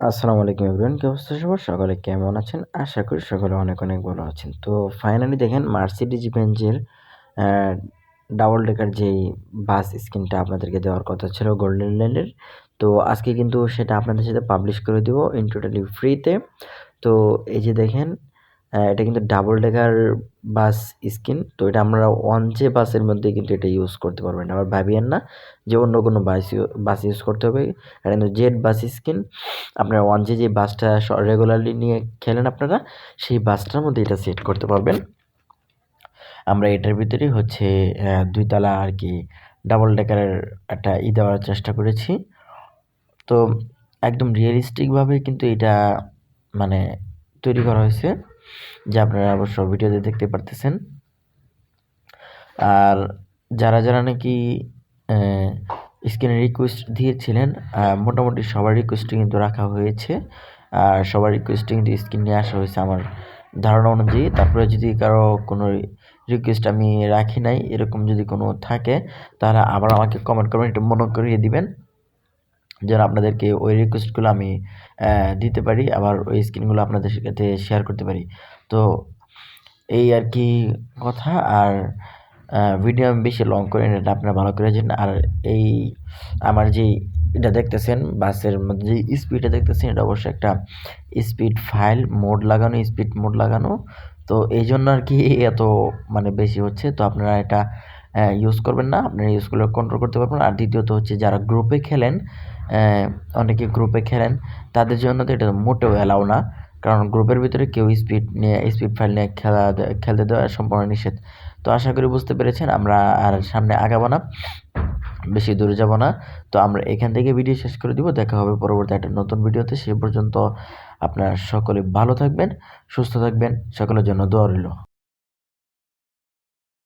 আসসালামু আলাইকুম এভরিওয়ান, কি অবস্থা সবার? সকলে কেমন আছেন? আশা করি সকলে অনেক অনেক ভালো আছেন। তো ফাইনালি দেখেন মার্সিডিজ বেঞ্জের ডাবল ডেকার যেই বাস স্ক্রিনটা আপনাদেরকে দেওয়ার কথা ছিল গোল্ডেন ল্যান্ডের তো আজকে কিন্তু সেটা আপনাদের সাথে পাবলিশ করে দিব ইন টোটালি ফ্রিতে তো। এই যে দেখেন এটা কিন্তু ডাবল ডেকার বাস স্কিন, তো এটা আমরা ওয়ান জে বাসের মধ্যে কিন্তু এটা ইউজ করতে পারবেন আবার ভাবিয়েন না যে অন্য কোনো বাস বাস ইউজ করতে হবে। এটা কিন্তু জেড বাস স্কিন। আপনার ওয়ান জে যে বাসটা রেগুলারলি নিয়ে খেলেন আপনারা, সেই বাসটার মধ্যে এটা সেট করতে পারবেন। আমরা এটার ভিতরেই হচ্ছে দুইতলা আর কি ডাবল ডেকারের একটা ই দেওয়ার চেষ্টা করেছি। তো একদম রিয়েলিস্টিকভাবে কিন্তু এটা মানে তৈরি করা হয়েছে। যা আপনারা অবশ্য ভিডিওতে দেখতে পারতেছেন। আর যারা যারা নাকি স্ক্রিনে রিকোয়েস্ট দিয়েছিলেন মোটামুটি সবার রিকোয়েস্টে কিন্তু রাখা হয়েছে। আর সবার রিকোয়েস্টে কিন্তু স্ক্রিন নিয়ে আসা হয়েছে আমার ধারণা অনুযায়ী। তারপরে যদি কারও কোনো রিকোয়েস্ট আমি রাখি নাই, এরকম যদি কোনো থাকে তাহলে আবার আমাকে কমেন্ট করবেন, একটু মনে করিয়ে দিবেন। যেন আপনাদেরকে ওই রিকোয়েস্টগুলো আমি দিতে পারি, আবার ওই স্ক্রিনগুলো আপনাদের সাথে শেয়ার করতে পারি। তো এই আর কি কথা, আর ভিডিও আমি বেশি লং করে এটা আপনারা ভালো করে জানেন। আর এই আমার যেই এটা দেখতেছেন, বাসের মধ্যে যে স্পিডটা দেখতেছেন, এটা অবশ্যই একটা স্পিড ফাইল মোড লাগানো স্পিড মোড লাগানো। তো এই জন্য আর কি এত মানে বেশি হচ্ছে। তো আপনারা এটা ইউজ করবেন না। আপনারা ইউজ করলে কন্ট্রোল করতে পারবেন আর দ্বিতীয়ত হচ্ছে, যারা গ্রুপে খেলেন অনেকে গ্রুপে খেলেন, তাদের জন্য তো এটা মোটেও অ্যালাউ না। কারণ গ্রুপের ভিতরে কেউ স্পিড নিয়ে স্পিড ফাইল নিয়ে খেলা খেলতে দেওয়া সম্পূর্ণ নিষেধ। তো আশা করি বুঝতে পেরেছেন, আমরা আর সামনে আগাবো না, বেশি দূরে যাব না। তো আমরা এখান থেকে ভিডিও শেষ করে দিব। দেখা হবে পরবর্তী একটা নতুন ভিডিওতে। সে পর্যন্ত আপনারা সকলে ভালো থাকবেন, সুস্থ থাকবেন। সকলের জন্য দোয়া রইল।